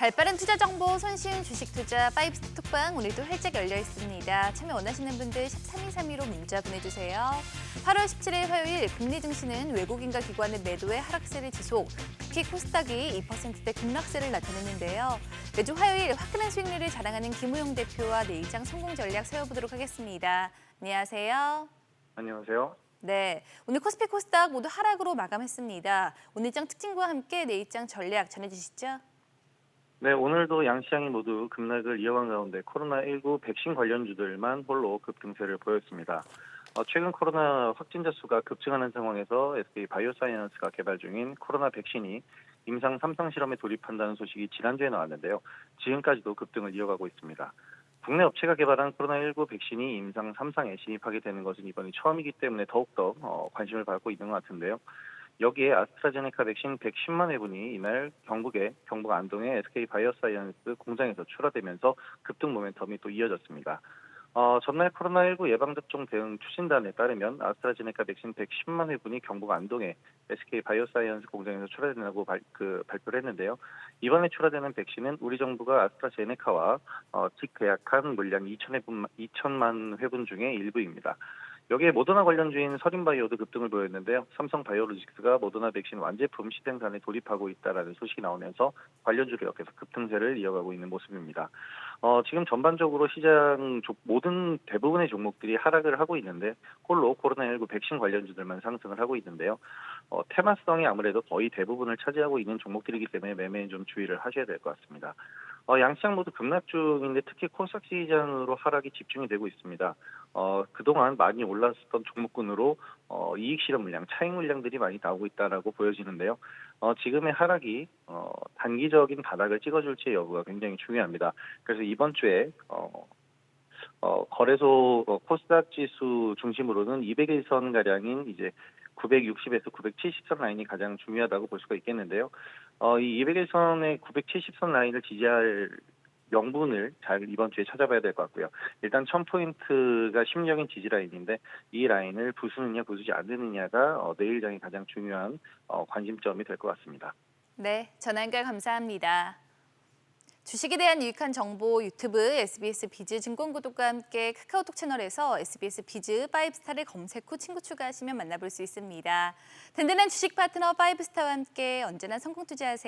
발빠른 투자 정보, 손쉬운 주식 투자 파이브스타 톡방 오늘도 활짝 열려 있습니다. 참여 원하시는 분들 샵 3232로 문자 보내주세요. 8월 17일 화요일 금리 증시는 외국인과 기관의 매도의 하락세를 지속, 특히 코스닥이 2%대 급락세를 나타냈는데요. 매주 화요일 화끈한 수익률을 자랑하는 김우용 대표와 내일장 성공 전략 세워보도록 하겠습니다. 안녕하세요. 안녕하세요. 네, 오늘 코스피 코스닥 모두 하락으로 마감했습니다. 오늘장 특징과 함께 내일장 전략 전해주시죠. 네, 오늘도 양시장이 모두 급락을 이어간 가운데 코로나19 백신 관련주들만 홀로 급등세를 보였습니다. 어, 최근 코로나 확진자 수가 급증하는 상황에서 SK 바이오사이언스가 개발 중인 코로나 백신이 임상 3상 실험에 돌입한다는 소식이 지난주에 나왔는데요. 지금까지도 급등을 이어가고 있습니다. 국내 업체가 개발한 코로나19 백신이 임상 3상에 진입하게 되는 것은 이번이 처음이기 때문에 더욱더 어, 관심을 받고 있는 것 같은데요. 여기에 아스트라제네카 백신 110만 회분이 이날 경북의 경북 안동의 SK 바이오사이언스 공장에서 출하되면서 급등 모멘텀이 또 이어졌습니다. 어, 전날 코로나19 예방접종 대응 추진단에 따르면 아스트라제네카 백신 110만 회분이 경북 안동의 SK 바이오사이언스 공장에서 출하된다고 발, 그, 발표를 했는데요. 이번에 출하되는 백신은 우리 정부가 아스트라제네카와 어, 직계약한 물량 2천 회분, 2천만 회분 중에 일부입니다. 여기에 모더나 관련주인 서린바이오도 급등을 보였는데요. 삼성바이오로직스가 모더나 백신 완제품 시생산에 돌입하고 있다라는 소식이 나오면서 관련주를 역해서 급등세를 이어가고 있는 모습입니다. 어, 지금 전반적으로 시장 조- 모든 대부분의 종목들이 하락을 하고 있는데 홀로 코로나19 백신 관련주들만 상승을 하고 있는데요. 어, 테마성이 아무래도 거의 대부분을 차지하고 있는 종목들이기 때문에 매매에 좀 주의를 하셔야 될 것 같습니다. 어, 양시장 모두 급락 중인데 특히 코스닥 시장으로 하락이 집중이 되고 있습니다. 어, 그동안 많이 올랐었던 종목군으로 어, 이익 실현 물량, 차익 물량들이 많이 나오고 있다라고 보여지는데요. 어, 지금의 하락이 어, 단기적인 바닥을 찍어줄지 여부가 굉장히 중요합니다. 그래서 이번 주에 어, 어, 거래소 어, 코스닥 지수 중심으로는 200일선 가량인 이제 960에서 970선 라인이 가장 중요하다고 볼 수가 있겠는데요. 어, 이 200일선의 970선 라인을 지지할 명분을 잘 이번 주에 찾아봐야 될 것 같고요. 일단 1000포인트가 심력인 지지 라인인데 이 라인을 부수느냐 부수지 않느냐가 어, 내일장이 가장 중요한 어, 관심점이 될 것 같습니다. 네, 전환과 감사합니다. 주식에 대한 유익한 정보 유튜브 SBS 비즈 증권 구독과 함께 카카오톡 채널에서 SBS 비즈 5스타를 검색 후 친구 추가하시면 만나볼 수 있습니다. 든든한 주식 파트너 5스타와 함께 언제나 성공 투자하세요.